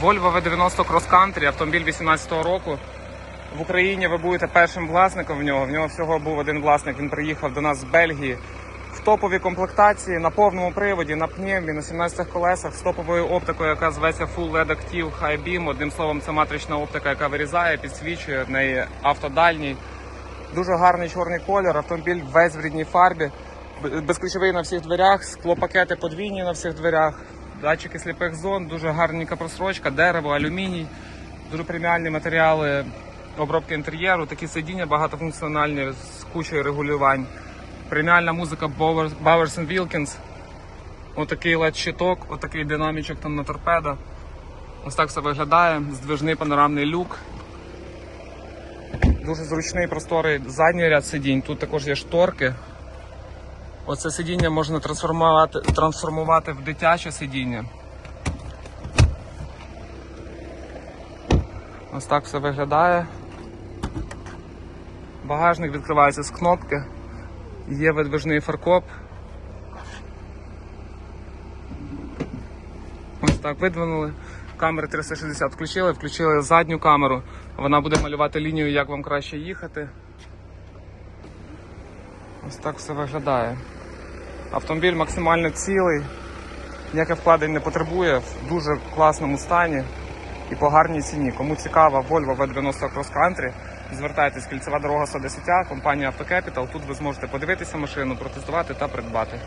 Volvo V90 Cross Country, автомобіль 18-го року. В Україні ви будете першим власником в нього. В нього всього був один власник. Він приїхав до нас з Бельгії. В топовій комплектації на повному приводі, на пневмі, на 17 колесах, з топовою оптикою, яка зветься Full LED Active High Beam. Одним словом, це матрична оптика, яка вирізає, підсвічує, в неї автодальній. Дуже гарний чорний колір, автомобіль весь в рідній фарбі, безключовий на всіх дверях, склопакети подвійні на всіх дверях, датчики сліпих зон, дуже гарненька просрочка, дерево, алюміній, дуже преміальні матеріали обробки інтер'єру, такі сидіння багатофункціональні з кучою регулювань. Преміальна музика Bowers Wilkins. Отакий led щиток, отакий динамічок там на торпедо. Ось так все виглядає. Здвижний панорамний люк. Дуже зручний просторий задній ряд сидінь. Тут також є шторки. Оце сидіння можна трансформувати, трансформувати в дитяче сидіння. Ось так все виглядає. Багажник відкривається з кнопки. Є видвижний фаркоп. Ось так видвинули. Камери 360 включили, включили задню камеру. Вона буде малювати лінію, як вам краще їхати. Ось так все виглядає. Автомобіль максимально цілий, ніяких вкладень не потребує, в дуже класному стані і по гарній ціні. Кому цікава Volvo V90 Cross Country, звертайтесь кільцева дорога 110, компанія AutoCapital. Тут ви зможете подивитися машину, протестувати та придбати.